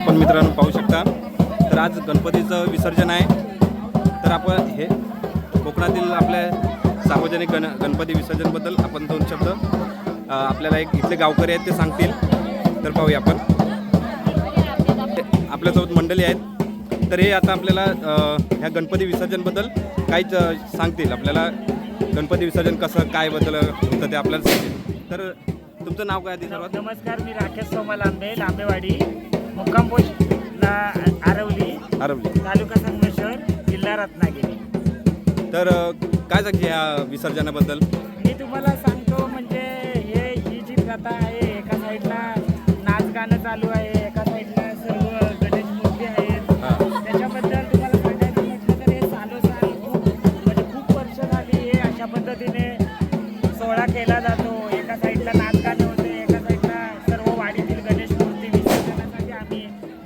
आपण मित्रांनो पाहू शकता. तर आज गणपतीचं विसर्जन आहे. तर आपण हे कोकणातील आपल्या सार्वजनिक गण गणपती विसर्जनबद्दल आपण दोन शब्द आपल्याला एक इथले गावकरी आहेत ते सांगतील. तर पाहूया आपण. आपल्यासोबत मंडळी आहेत. तर हे आता आपल्याला ह्या गणपती विसर्जनबद्दल काहीच सांगतील. आपल्याला गणपती विसर्जन कसं काय बद्दल होतं ते आपल्याला सांगतील. तर तुमचं नाव काय आधी सर्वात? नमस्कार मी राकेश सोमा लांबे लांबेवाडी. मुक्काम पोस्टला आरवली हरवली तालुका संगमेश्वर जिल्हा रत्नागिरी. तर काय सांगते या विसर्जनाबद्दल? मी तुम्हाला सांगतो म्हणजे हे ही जी प्रथा आहे एका साईडला नाच गाणं चालू आहे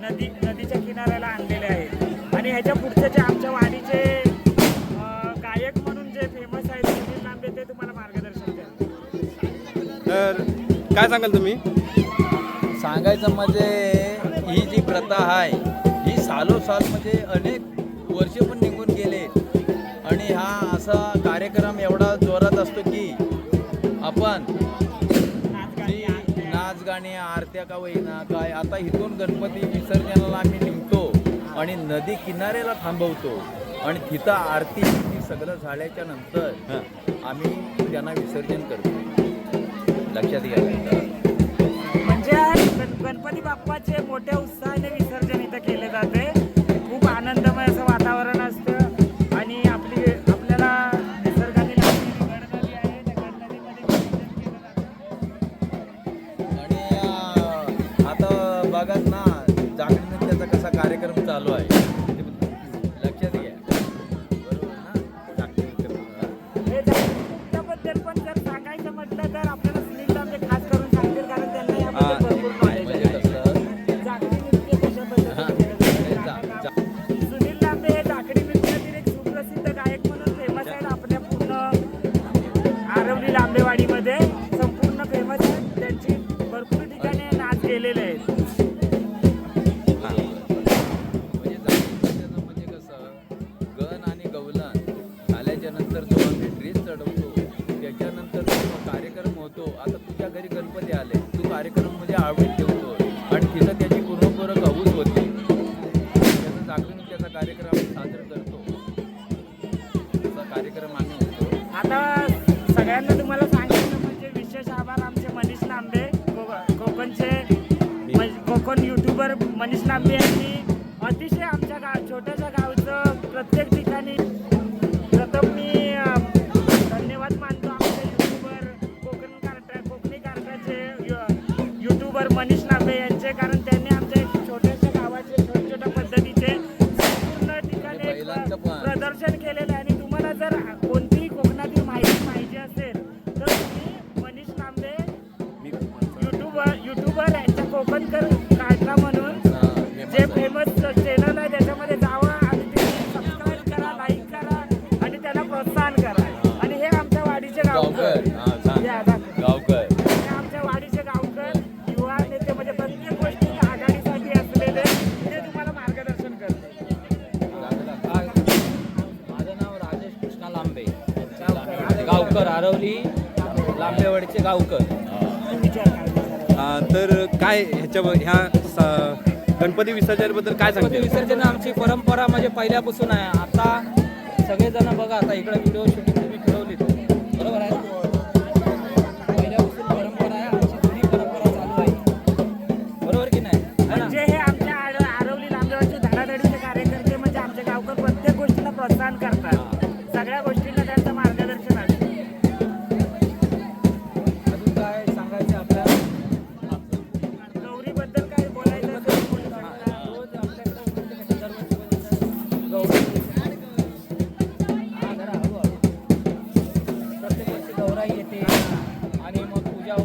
नदी नदीच्या किनाऱ्याला आणलेले आहेत. आणि ह्याच्या पुढचे जे आमच्या वाडीचे गायक म्हणून जे फेमस आहेत सुनील लांबे ते तुम्हाला मार्गदर्शन करतील तर काय सांगाल तुम्ही? सांगायचं म्हणजे ही जी प्रथा आहे ही सालोसाल म्हणजे अनेक गाणे आरत्या का होईना काय? आता इथून गणपती विसर्जनाला आम्ही निघतो आणि नदी किनाऱ्याला थांबवतो. आणि तिथं आरती बिरती सगळं झाल्याच्यानंतर आम्ही त्यांना विसर्जन करतो. लक्षात घ्या. म्हणजे गण- गणपती बाप्पाचे मोठ्या उत्साहाने कार्यक्रम चालू आहे. લોકોન યુટ્યુબર મનીષના બેનની काय ह्याच्या ह्या स- गणपती विसर्जनाबद्दल काय गणपती सांगते विसर्जन आमची परंपरा म्हणजे पहिल्यापासून आहे. आता सगळेजण बघा आता इकडे व्हिडिओ शूटिंग तुम्ही फिरवली. बरोबर आहे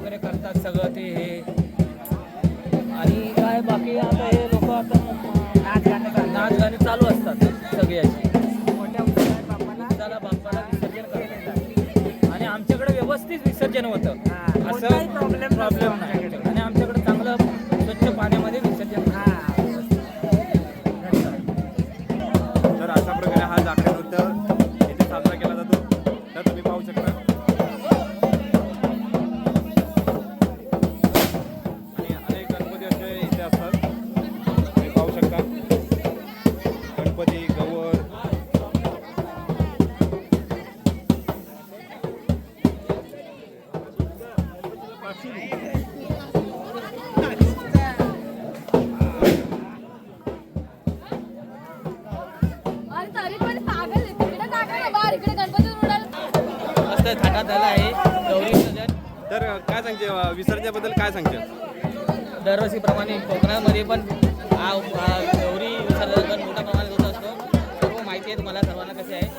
वगैरे करतात सगळं ते हे. आणि काय बाकी आता हे लोक आता नाच गाणं. नाच गाणे चालू असतात सगळी अशी मोठ्या उत्साहात बाप्पाला. त्याला बाप्पाला विसर्जन करतात. आणि आमच्याकडे व्यवस्थित विसर्जन होतं. असं विसर्जनाचा थाटा झाला आहे. गौरी विसर्जन तर काय सांगते विसर्जनाबद्दल काय सांगते? दरवर्षीप्रमाणे कोकणामध्ये पण हा गौरी विसर्जन पण मोठ्या प्रमाणात होत असतो. माहिती आहे तुम्हाला सर्वांना कसे आहे?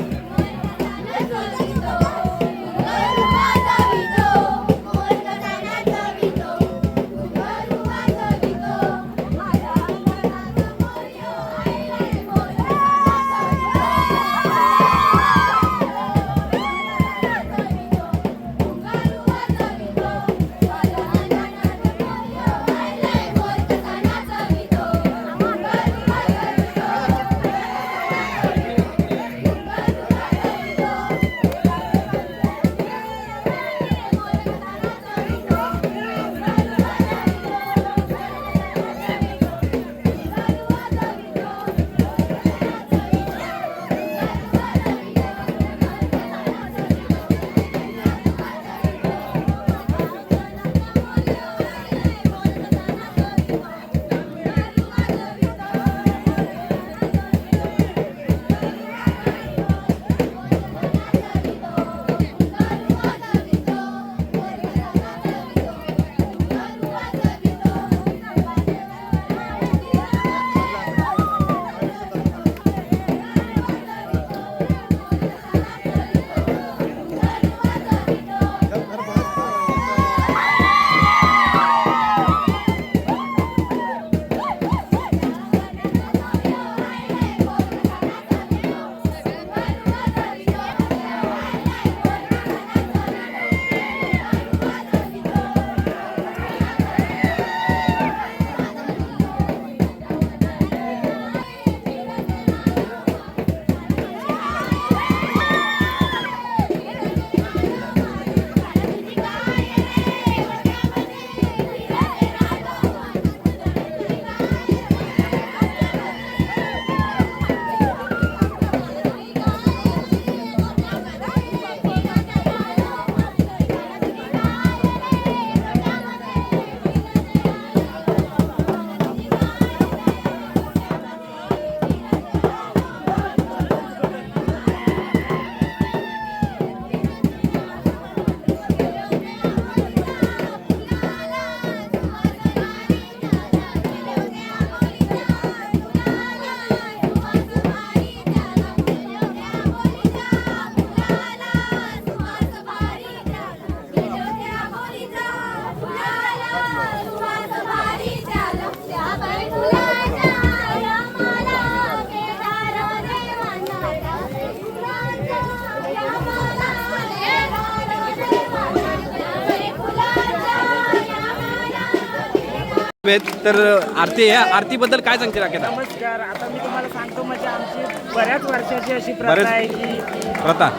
तर आरती या आरतीबद्दल काय सांगते राकेश नमस्कार. आता मी तुम्हाला सांगतो म्हणजे आमची बऱ्याच वर्षाची अशी प्रथा आहे की प्रथा.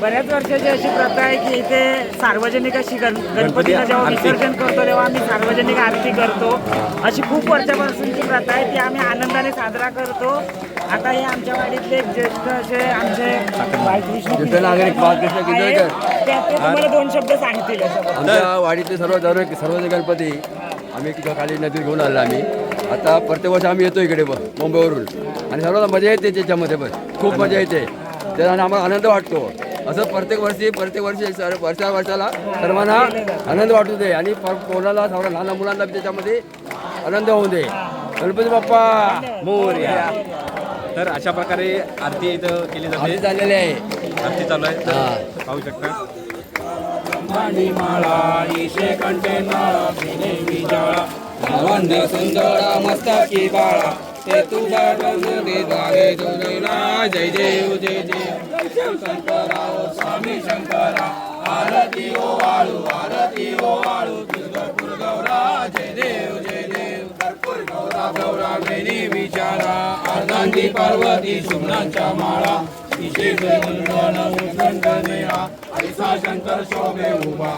बऱ्याच वर्षाची अशी प्रथा आहे की इथे सार्वजनिक अशी गण गणपतीला जेव्हा. विसर्जन करतो तेव्हा आम्ही सार्वजनिक आरती करतो. अशी खूप वर्षापासूनची प्रथा आहे ती आम्ही आनंदाने साजरा करतो. आता हे आमच्या वाडीतले एक ज्येष्ठ असे आमचे बाळकृष्ण. ते तुम्हाला दोन शब्द सांगतील. आमच्या वाडीतले सर्व सर्व सर्व गणपती. आम्ही तिथं खाली नदीत घेऊन आलो आम्ही. आता प्रत्येक वर्ष आम्ही येतो इकडे पण मुंबईवरून. आणि सर्वांना मजा येते त्याच्यामध्ये पण खूप मजा येते. त्याला आम्हाला आनंद वाटतो. असं प्रत्येक वर्षी प्रत्येक वर्षी सर वर्षा वर्षाला सर्वांना आनंद वाटू दे. आणि कोणाला सर्व लहान मुलांना त्याच्यामध्ये आनंद होऊ दे. गणपती बाप्पा! मोर्या. तर अशा प्रकारे आरती इथं केली जाते. झालेले आहे. आरती चालू आहे. पाहू शकता. सुंदरा मस्तकी बाळा ते तुझा जय देव जय देव. शंकरा ओ स्वामी शंकरा आरती ओ वाळू आरती ओ वाळू. दुर्गापूर गौरा जय देव जय देव. कर्पूर गौरा गौरा बेनी विचारा. अर्धांती पार्वती सुमनांच्या माळा. विशेष गुणगण उद्गंधनेहा ऐसा शंकर शोभे उभा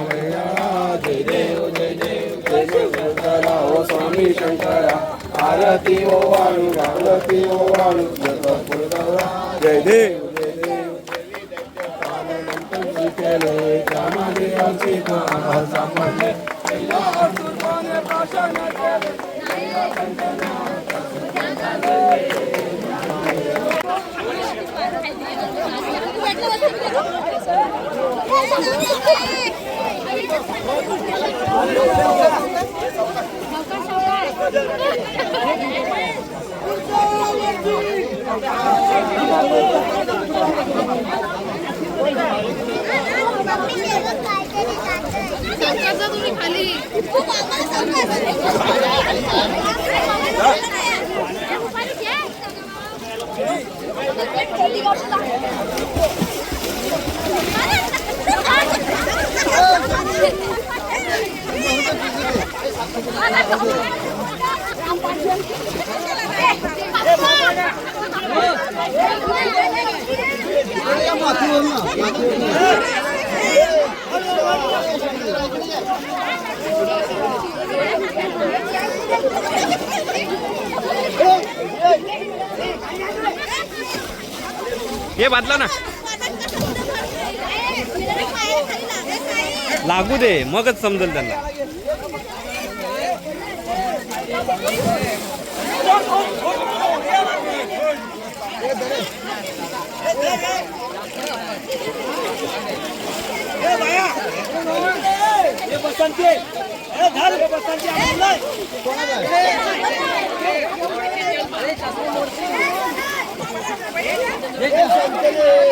जय देव जय देव जय शंकरा ओ स्वामी शंकरा आरती ओ वाळू आरती ओ वाळू कर्पूर गौरा जय देव जय देव केले त्यामध्ये आमची आभार सापडले पहिला असुरपणे प्राशन केले तुम्ही खाली खूप बांधला ना. लागू दे मगच समजल त्यांना. めっちゃ見てる!